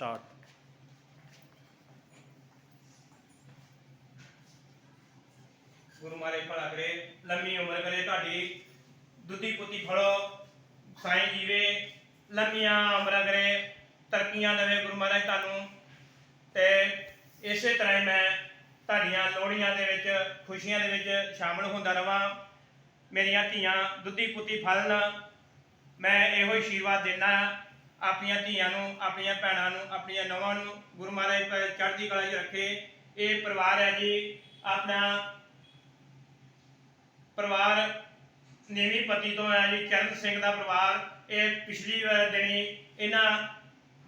Start ਗੁਰੂ ਮਾਰੇ ਭਲਾ ਕਰੇ, ਲੰਮੀ ਉਮਰ ਕਰੇ, ਤੁਹਾਡੀ ਦੁੱਧੀ ਪੁੱਤੀ ਫੜੋ, ਸਾਈਂ ਜੀਵੇ, ਲੰਮੀਆਂ ਉਮਰਾਂ ਕਰੇ, ਤਰੱਕੀਆਂ ਦੇਵੇ ਗੁਰੂ ਮਹਾਰਾਜ ਤੁਹਾਨੂੰ। ਤੇ ਇਸੇ ਤਰ੍ਹਾਂ ਹੀ ਮੈਂ ਤੁਹਾਡੀਆਂ ਲੋਹੜੀਆਂ ਦੇ ਵਿੱਚ, ਖੁਸ਼ੀਆਂ ਦੇ ਵਿੱਚ ਸ਼ਾਮਲ ਹੁੰਦਾ ਰਵਾਂ। ਮੇਰੀਆਂ ਧੀਆਂ ਦੁੱਧੀ ਪੁੱਤੀ ਫਲਣ ਮੈਂ ਇਹੋ ਹੀ ਆਸ਼ੀਰਵਾਦ ਦਿੰਦਾ ਆਪਣੀਆਂ ਧੀਆਂ ਨੂੰ, ਆਪਣੀਆਂ ਭੈਣਾਂ ਨੂੰ, ਆਪਣੀਆਂ ਨਵਾਂ ਨੂੰ ਗੁਰੂ ਮਹਾਰਾਜ ਚੜ੍ਹਦੀ ਕਲਾ 'ਚ ਰੱਖੇ। ਇਹ ਪਰਿਵਾਰ ਹੈ ਜੀ, ਆਪਣਾ ਪਰਿਵਾਰ ਨੀਵੀਂ ਪਤੀ ਤੋਂ ਹੈ ਜੀ, ਚਰਨ ਸਿੰਘ ਦਾ ਪਰਿਵਾਰ। ਇਹ ਪਿਛਲੀ ਦਿਨੀ ਇਹਨਾਂ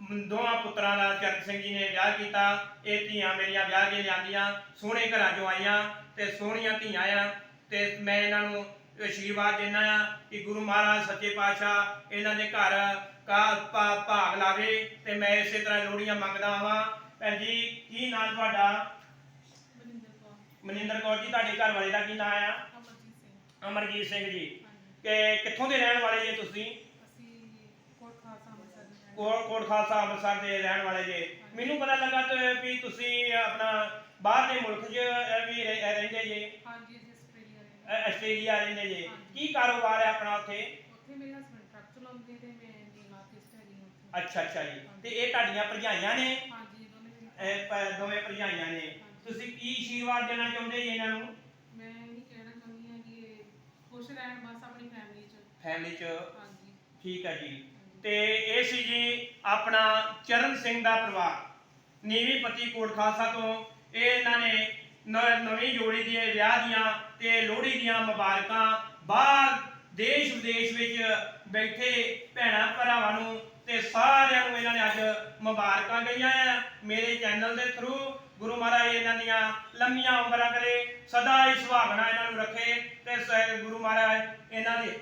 ਮ- ਦੋਵਾਂ ਪੁੱਤਰਾਂ ਦਾ ਚਰਨ ਸਿੰਘ ਜੀ ਨੇ ਵਿਆਹ ਕੀਤਾ। ਇਹ ਧੀਆਂ ਮੇਰੀਆਂ ਵਿਆਹ ਕੇ ਲਿਆਂਦੀਆਂ, ਸੋਹਣੇ ਘਰਾਂ ਚੋਂ ਆਈਆਂ ਤੇ ਸੋਹਣੀਆਂ ਧੀਆਂ ਆ। ਤੇ ਮੈਂ ਇਹਨਾਂ ਨੂੰ ਆਸ਼ੀਰਵਾਦ ਦਿੰਦਾ ਆ ਕਿ ਗੁਰੂ ਮਹਾਰਾਜ ਸੱਚੇ ਪਾਤਸ਼ਾਹ ਇਹਨਾਂ ਦੇ ਘਰ ਕਾ ਲਾਵੇ ਤੇ ਮੈਂ ਇਸੇ ਤਰ੍ਹਾਂ ਲੋੜੀਆਂ ਮੰਗਦਾ ਹਾਂ ਭੈਣ ਜੀ ਕੀ ਨਾਮ ਤੁਹਾਡਾ? ਮਨਿੰਦਰ ਕੌਰ। ਜੀ ਤੁਹਾਡੇ ਘਰ ਵਾਲੇ ਦਾ ਕੀ ਨਾਮ ਆ? ਅਮਰਜੀਤ ਸਿੰਘ। ਜੀ। ਕਿ ਕਿੱਥੋਂ ਦੇ ਰਹਿਣ ਵਾਲੇ ਜੀ ਤੁਸੀਂ? ਕੋਟ ਖਾਲਸਾ ਅੰਮ੍ਰਿਤਸਰ ਦੇ ਰਹਿਣ ਕੋਟ ਖਾਲਸਾ ਅੰਮ੍ਰਿਤਸਰ ਦੇ ਰਹਿਣ ਵਾਲੇ ਜੀ। ਮੈਨੂੰ ਪਤਾ ਲੱਗਾ ਤੇ ਵੀ ਤੁਸੀਂ ਆਪਣਾ ਬਾਹਰ ਦੇ ਮੁਲਕ 'ਚ ਵੀ ਰਹਿ- ਰਹਿੰਦੇ ਜੀ। ਹਾਂਜੀ ਅਸੀਂ ਆਸਟ੍ਰੇਲੀਆ ਦੇ ਅਹ, ਆਸਟ੍ਰੇਲੀਆ ਰਹਿੰਦੇ ਜੀ। ਕੀ ਕਾਰੋਬਾਰ ਹੈ ਆਪਣਾ ਉੱਥੇ? ਉੱਥੇ ਮੇਰੇ ਹਸਬੰਡ ਟਰੱਕ ਚਲਾਉਂਦੇ ਤੇ ਮੈਂ ਨੀਮ ਆਰਟਿਸਟ ਹੈਗੀ ਹਾਂ ਉੱਥੇ ਅੱਛਾ ਅੱਛਾ ਜੀ। ਤੇ ਇਹ ਤੁਹਾਡੀਆਂ ਭਰਜਾਈਆਂ ਨੇ? ਹਾਂਜੀ ਦੋਨੇ ਮੇਰੀ ਇਹ ਪ- ਦੋਵੇਂ ਭਰਜਾਈਆਂ ਨੇ। ਤੁਸੀਂ ਕੀ ਆਸ਼ੀਰਵਾਦ ਦੇਣਾ ਚਾਹੁੰਦੇ ਜੀ ਇਹਨਾਂ ਨੂੰ? ਮੈਂ ਇਹ ਕਹਿਣਾ ਚਾਹੁੰਦੀ ਹਾਂ ਕਿ ਇਹ ਖੁਸ਼ ਰਹਿਣ ਬਸ ਆਪਣੀ ਫੈਮਿਲੀ 'ਚ। ਫੈਮਿਲੀ 'ਚ? ਹਾਂਜੀ। ਠੀਕ ਹੈ ਜੀ। ਤੇ ਇਹ ਸੀ ਜੀ ਆਪਣਾ ਚਰਨ ਸਿੰਘ ਦਾ ਪਰਿਵਾਰ। ਨੀਵੀਂ ਪਤੀ ਕੋਟ ਖਾਲਸਾ ਤੋਂ ਇਹ ਇਹਨਾਂ ਨੇ ਨ- ਨਵੀਂ ਜੋੜੀ ਦੇ ਵਿਆਹ ਦੀਆਂ ਤੇ ਲੋਹੜੀ ਦੀਆਂ ਮੁਬਾਰਕਾਂ ਬਾਹਰ ਦੇਸ਼ ਵਿਦੇਸ਼ ਵਿੱਚ ਬੈਠੇ ਭੈਣਾਂ ਭਰਾਵਾਂ ਨੂੰ ਤੇ ਸਾਰਿਆਂ ਨੂੰ ਇਹਨਾਂ ਨੇ ਅੱਜ ਮੁਬਾਰਕਾਂ ਗਈਆਂ ਆ। ਮੇਰੇ ਚੈਨਲ ਦੇ ਥਰੂ ਗੁਰੂ ਮਹਾਰਾਜ ਇਹਨਾਂ ਦੀਆਂ ਲੰਮੀਆਂ ਉਮਰਾਂ ਕਰੇ, ਸਦਾ ਹੀ ਸੁਹਾਗਣਾ ਇਹਨਾਂ ਨੂੰ ਰੱਖੇ ਤੇ ਸ- ਗੁਰੂ ਮਹਾਰਾਜ ਇਹਨਾਂ ਦੇ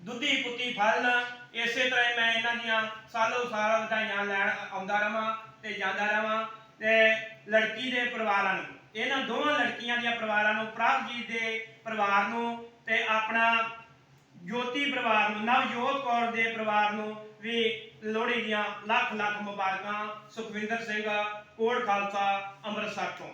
ਦੁੱਧੀ ਪੁੱਤੀ ਫਲ, ਇਸੇ ਤਰ੍ਹਾਂ ਹੀ ਮੈਂ ਇਹਨਾਂ ਦੀਆਂ ਸਾਲੋ ਸਾਲ ਵਧਾਈਆਂ ਲੈਣ ਆਉਂਦਾ ਰਵਾਂ ਤੇ ਜਾਂਦਾ ਰਵਾਂ ਤੇ ਲੜਕੀ ਦੇ ਪਰਿਵਾਰਾਂ ਨੂੰ, ਇਹਨਾਂ ਦੋਵਾਂ ਲੜਕੀਆਂ ਦੀਆਂ ਪਰਿਵਾਰਾਂ ਨੂੰ ਪ੍ਰਭਜੀਤ ਦੇ ਪਰਿਵਾਰ ਨੂੰ ਤੇ ਆਪਣਾ ਜੋਤੀ ਪਰਿਵਾਰ ਨੂੰ ਨਵਜੋਤ ਕੌਰ ਦੇ ਪਰਿਵਾਰ ਨੂੰ ਵੀ ਲੋਹੜੀ ਦੀਆਂ ਲੱਖ ਲੱਖ ਮੁਬਾਰਕਾਂ ਸੁਖਵਿੰਦਰ ਸਿੰਘ ਕੋਟ ਖਾਲਸਾ ਅੰਮ੍ਰਿਤਸਰ ਤੋਂ।